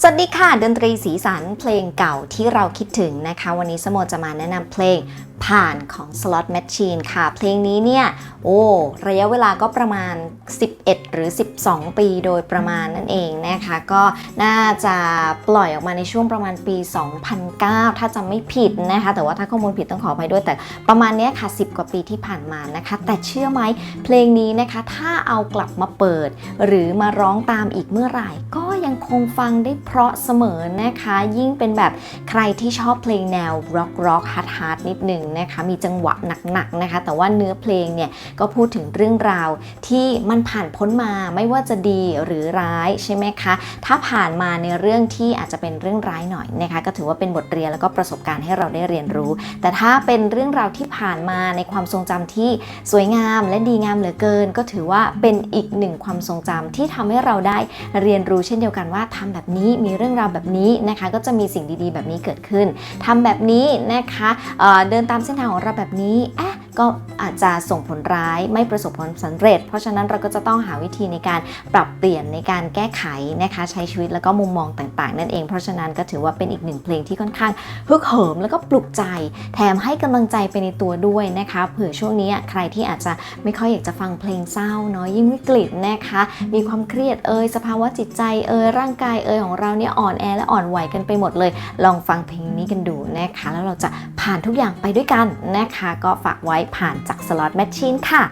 สวัสดีค่ะดนตรีสีสันเพลงเก่าที่เราคิดถึงนะคะ วันนี้สโมจะมาแนะนำเพลงผ่านของ Slot Machine ค่ะ เพลงนี้เนี่ย โอ้ ระยะเวลาก็ประมาณ 11 หรือ 12 ปีโดยประมาณนั่นเองนะคะ ก็น่าจะปล่อยออกมาในช่วงประมาณปี 2009 ถ้าจำไม่ผิดนะคะ แต่ว่าถ้าข้อมูลผิดต้องขออภัยด้วย แต่ประมาณนี้ค่ะ 10 กว่าปีที่ผ่านมานะคะ แต่เชื่อไหมเพลงนี้นะคะ ถ้าเอากลับมาเปิด หรือมาร้องตามอีกเมื่อไหร่ก็ ยังคงฟังได้เพราะเสมอนะคะ ยิ่งเป็นแบบใครที่ชอบเพลงแนวร็อกร็อกฮาร์ดฮาร์ดนิดหนึ่งนะคะ มีจังหวะหนักๆนะคะ แต่ว่าเนื้อเพลงเนี่ยก็พูดถึงเรื่องราวที่มันผ่านพ้นมาไม่ว่าจะดีหรือร้ายใช่ไหมคะ ถ้าผ่านมาในเรื่องที่อาจจะเป็นเรื่องร้ายหน่อยนะคะ ก็ถือว่าเป็นบทเรียนแล้วก็ประสบการณ์ให้เราได้เรียนรู้ แต่ถ้าเป็นเรื่องราวที่ผ่านมาในความทรงจำที่สวยงามและดีงามเหลือเกิน ก็ถือว่าเป็นอีกหนึ่งความทรงจำที่ทำให้เราได้เรียนรู้เช่นเดียวกันว่าทำแบบนี้มีเรื่องราวแบบนี้นะคะ ก็จะมีสิ่งดีๆ แบบนี้เกิดขึ้นทำแบบนี้นะคะเเดินตามเส้นทางของเราแบบนี้อะ ก็อาจจะส่งผลร้ายไม่ประสบผลสำเร็จ เพราะฉะนั้นเราก็จะต้องหาวิธีในการปรับเปลี่ยนในการแก้ไขนะคะใช้ชีวิตแล้วก็มุมมองต่างๆ นั่นเอง เพราะฉะนั้นก็ถือว่าเป็นอีกหนึ่งเพลงที่ค่อนข้างฮึกเหิมแล้วก็ปลุกใจ แถมให้กำลังใจไปในตัวด้วยนะคะเผื่อช่วงนี้ใครที่อาจจะไม่ค่อยอยากจะฟังเพลงเศร้าเนาะยิ่งวิกฤตนะคะ มีความเครียดเอ่ยสภาวะจิตใจเอ่ยร่างกายเอ่ยของเราเนี่ยอ่อนแอและอ่อนไหวกันไปหมดเลย ลองฟังเพลงนี้กันดูนะคะ แล้วเราจะผ่านทุกอย่างไปด้วยกันนะคะ ก็ฝากไว้ผ่านจากสล็อตแมชชีนค่ะ